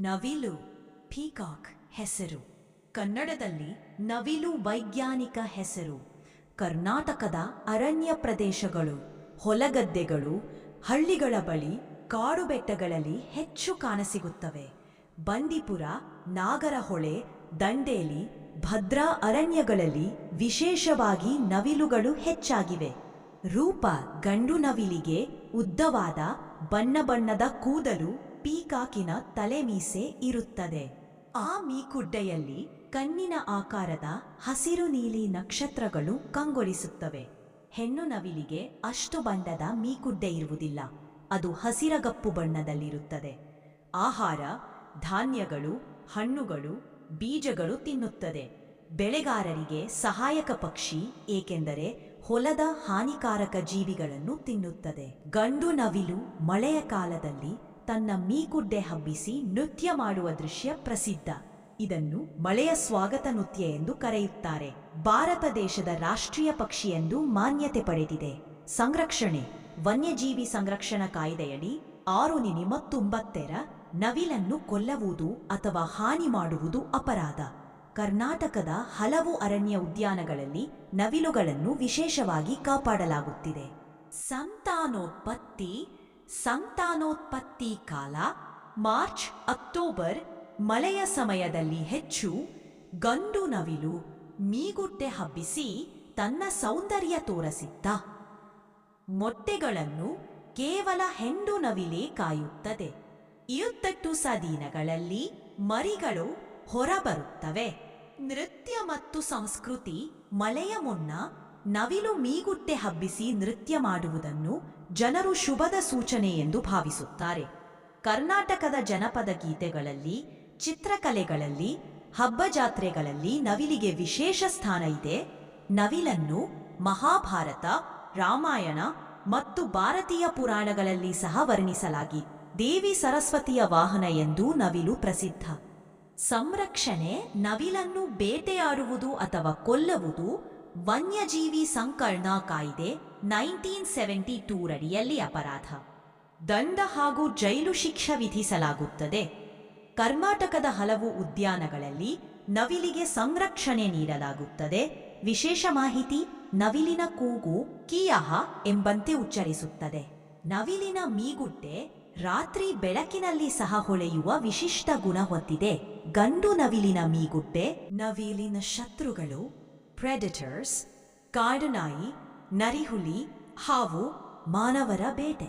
ನವಿಲು, ಪೀಕಾಕ್ ಹೆಸರು. ಕನ್ನಡದಲ್ಲಿ ನವಿಲು ವೈಜ್ಞಾನಿಕ ಹೆಸರು. ಕರ್ನಾಟಕದ ಅರಣ್ಯ ಪ್ರದೇಶಗಳು, ಹೊಲಗದ್ದೆಗಳು, ಹಳ್ಳಿಗಳ ಬಳಿ ಕಾಡು ಬೆಟ್ಟಗಳಲ್ಲಿ ಹೆಚ್ಚು ಕಾಣಸಿಗುತ್ತವೆ. ಬಂಡೀಪುರ ನಾಗರಹೊಳೆ, ದಂಡೇಲಿ, ಭದ್ರಾ ಅರಣ್ಯಗಳಲ್ಲಿ ವಿಶೇಷವಾಗಿ ನವಿಲುಗಳು ಹೆಚ್ಚಾಗಿವೆ. ರೂಪ ಗಂಡು ನವಿಲಿಗೆ ಉದ್ದವಾದ ಬಣ್ಣ ಬಣ್ಣದ ಕೂದಲು ಪೀಕಾಕಿನ ತಲೆಮೀಸೆ ಇರುತ್ತದೆ. ಆ ಮೀಕುಡ್ಡೆಯಲ್ಲಿ ಕಣ್ಣಿನ ಆಕಾರದ ಹಸಿರು ನೀಲಿ ನಕ್ಷತ್ರಗಳು ಕಂಗೊಳಿಸುತ್ತವೆ. ಹೆಣ್ಣು ನವಿಲಿಗೆ ಅಷ್ಟು ಬಣ್ಣದ ಮೀಕುಡ್ಡೆ ಇರುವುದಿಲ್ಲ. ಅದು ಹಸಿರಗಪ್ಪು ಬಣ್ಣದಲ್ಲಿರುತ್ತದೆ. ಆಹಾರ, ಧಾನ್ಯಗಳು, ಹಣ್ಣುಗಳು, ಬೀಜಗಳು ತಿನ್ನುತ್ತದೆ. ಬೆಳೆಗಾರರಿಗೆ ಸಹಾಯಕ ಪಕ್ಷಿ ಏಕೆಂದರೆ ಹೊಲದ ಹಾನಿಕಾರಕ ಜೀವಿಗಳನ್ನು ತಿನ್ನುತ್ತದೆ. ಗಂಡು ನವಿಲು ಮಳೆಯ ಕಾಲದಲ್ಲಿ ತನ್ನ ಮೀಗುಡ್ಡೆ ಹಬ್ಬಿಸಿ ನೃತ್ಯ ಮಾಡುವ ದೃಶ್ಯ ಪ್ರಸಿದ್ಧ. ಇದನ್ನು ಮಳೆಯ ಸ್ವಾಗತ ನೃತ್ಯ ಎಂದು ಕರೆಯುತ್ತಾರೆ. ಭಾರತ ದೇಶದ ರಾಷ್ಟ್ರೀಯ ಪಕ್ಷಿ ಎಂದು ಮಾನ್ಯತೆ ಪಡೆದಿದೆ. ಸಂರಕ್ಷಣೆ, ವನ್ಯಜೀವಿ ಸಂರಕ್ಷಣಾ ಕಾಯ್ದೆಯಡಿ ಆರು ನಿನಿ ನವಿಲನ್ನು ಕೊಲ್ಲುವುದು ಅಥವಾ ಹಾನಿ ಮಾಡುವುದು ಅಪರಾಧ. ಕರ್ನಾಟಕದ ಹಲವು ಅರಣ್ಯ ಉದ್ಯಾನಗಳಲ್ಲಿ ನವಿಲುಗಳನ್ನು ವಿಶೇಷವಾಗಿ ಕಾಪಾಡಲಾಗುತ್ತಿದೆ. ಸಂತಾನೋತ್ಪತ್ತಿ ಸಂತಾನೋತ್ಪತ್ತಿ ಕಾಲ ಮಾರ್ಚ್, ಅಕ್ಟೋಬರ್, ಮಳೆಯ ಸಮಯದಲ್ಲಿ ಹೆಚ್ಚು ಗಂಡು ನವಿಲು ಮೀಗುಟ್ಟೆ ಹಬ್ಬಿಸಿ ತನ್ನ ಸೌಂದರ್ಯ ತೋರಿಸಿದ್ದ. ಮೊಟ್ಟೆಗಳನ್ನು ಕೇವಲ ಹೆಂಡು ನವಿಲೇ ಕಾಯುತ್ತದೆ. ಇರುತ್ತಟ್ಟು ಸದೀನಗಳಲ್ಲಿ ಮರಿಗಳು ಹೊರಬರುತ್ತವೆ. ನೃತ್ಯ ಮತ್ತು ಸಂಸ್ಕೃತಿ ಮಳೆಯ ಮುನ್ನ ನವಿಲು ಮೀಗುಟ್ಟೆ ಹಬ್ಬಿಸಿ ನೃತ್ಯ ಮಾಡುವುದನ್ನು ಜನರು ಶುಭದ ಸೂಚನೆ ಎಂದು ಭಾವಿಸುತ್ತಾರೆ. ಕರ್ನಾಟಕದ ಜನಪದ ಗೀತೆಗಳಲ್ಲಿ, ಚಿತ್ರಕಲೆಗಳಲ್ಲಿ ಹಬ್ಬ ಜಾತ್ರೆಗಳಲ್ಲಿ ನವಿಲಿಗೆ ವಿಶೇಷ ಸ್ಥಾನ ಇದೆ. ನವಿಲನ್ನು ಮಹಾಭಾರತ, ರಾಮಾಯಣ ಮತ್ತು ಭಾರತೀಯ ಪುರಾಣಗಳಲ್ಲಿ ಸಹ ವರ್ಣಿಸಲಾಗಿ ದೇವಿ ಸರಸ್ವತಿಯ ವಾಹನ ಎಂದು ನವಿಲು ಪ್ರಸಿದ್ಧ. ಸಂರಕ್ಷಣೆ ನವಿಲನ್ನು ಬೇಟೆಯಾಡುವುದು ಅಥವಾ ಕೊಲ್ಲುವುದು ವನ್ಯಜೀವಿ ಸಂಕಲನ ಕಾಯ್ದೆ ನೈನ್ಟೀನ್ ಸೆವೆಂಟಿ ಟೂರಡಿಯಲ್ಲಿ ಅಪರಾಧ. ದಂಡ ಹಾಗೂ ಜೈಲು ಶಿಕ್ಷೆ ವಿಧಿಸಲಾಗುತ್ತದೆ. ಕರ್ನಾಟಕದ ಹಲವು ಉದ್ಯಾನಗಳಲ್ಲಿ ನವಿಲಿಗೆ ಸಂರಕ್ಷಣೆ ನೀಡಲಾಗುತ್ತದೆ. ವಿಶೇಷ ಮಾಹಿತಿ, ನವಿಲಿನ ಕೂಗು, ಕಿಯಹ ಎಂಬಂತೆ ಉಚ್ಚರಿಸುತ್ತದೆ. ನವಿಲಿನ ಮೀಗುಡ್ಡೆ ರಾತ್ರಿ ಬೆಳಕಿನಲ್ಲಿ ಸಹ ಹೊಳೆಯುವ ವಿಶಿಷ್ಟ ಗುಣ ಹೊತ್ತಿದೆ ಗಂಡು ನವಿಲಿನ ಮೀಗುಡ್ಡೆ ನವಿಲಿನ ಶತ್ರುಗಳು ಪ್ರೆಡಿಟರ್ಸ್ ಕಾಡುನಾಯಿ ನರಿಹುಲಿ ಹಾವು ಮಾನವರ ಬೇಟೆ